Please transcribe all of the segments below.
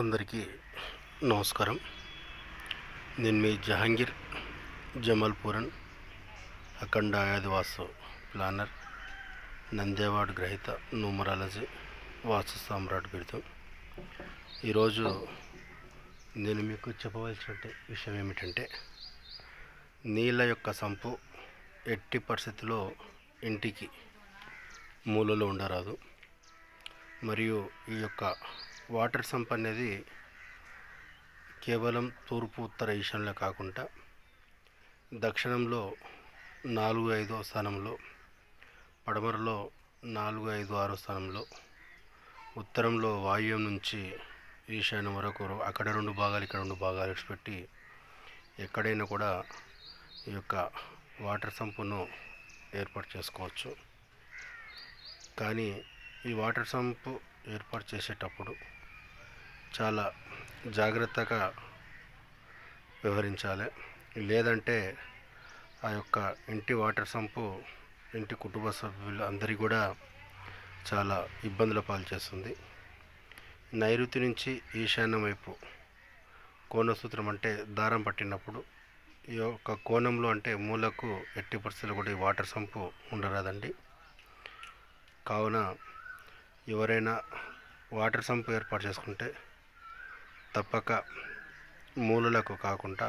అందరికీ నమస్కారం. నేను మీ జహాంగీర్ జమల్పూరన్ అఖండ ఆయాదివాసు ప్లానర్ నందేవాడ్ గ్రహీత న్యూమరాలజీ వాస్తు సామ్రాట్ బిరుదు. ఈరోజు నేను మీకు చెప్పవలసిన విషయం ఏమిటంటే నీళ్ళ యొక్క సంపు ఎట్టి పరిస్థితిలో ఇంటికి మూలలో ఉండరాదు. మరియు ఈ యొక్క వాటర్ సంప్ అనేది కేవలం తూర్పు ఉత్తర ఈశాన్యంలో కాకుండా దక్షిణంలో నాలుగు ఐదో స్థానంలో పడమరలో నాలుగు ఐదు ఆరో స్థానంలో ఉత్తరంలో వాయువ్యం నుంచి ఈశాన్యం వరకు అక్కడ రెండు భాగాలు ఇక్కడ రెండు భాగాలు పెట్టి ఎక్కడైనా కూడా ఈ యొక్క వాటర్ సంపును ఏర్పాటు చేసుకోవచ్చు. కానీ ఈ వాటర్ సంపు ఏర్పాటు చేసేటప్పుడు చాలా జాగ్రత్తగా వ్యవహరించాలి. లేదంటే ఆ యొక్క ఇంటి వాటర్ సంపు ఇంటి కుటుంబ సభ్యులు అందరికీ కూడా చాలా ఇబ్బందుల పాలు చేస్తుంది. నైరుతి నుంచి ఈశాన్యం వైపు కోణసూత్రం అంటే దారం పట్టినప్పుడు ఈ యొక్క కోణంలో అంటే మూలకు ఎట్టి పరిస్థితులు కూడా ఈ వాటర్ సంపు ఉండరాదండి. కావున ఎవరైనా వాటర్ సంపు ఏర్పాటు చేసుకుంటే తప్పక మూలలకు కాకుండా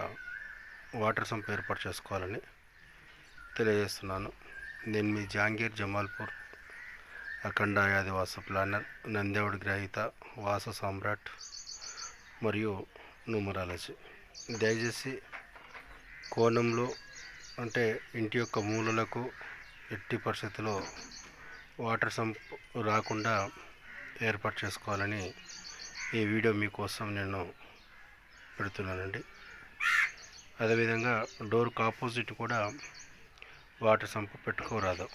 వాటర్ సంప్ ఏర్పాటు చేసుకోవాలని తెలియజేస్తున్నాను. నేను మీ జాంగీర్ జమాల్పూర్ అఖండ ఆదివాస ప్లానర్ నందేవుడి గ్రహీత వాస సామ్రాట్ మరియు న్యూమరాలజీ దయచేసి కోణంలో అంటే ఇంటి యొక్క మూలలకు ఎట్టి పరిస్థితిలో వాటర్ సంప్ రాకుండా ఏర్పాటు చేసుకోవాలని ఈ వీడియో మీకోసం నేను పెడుతున్నానండి. అదేవిధంగా డోర్కు ఆపోజిట్ కూడా వాటర్ సంపు పెట్టుకోరాదు.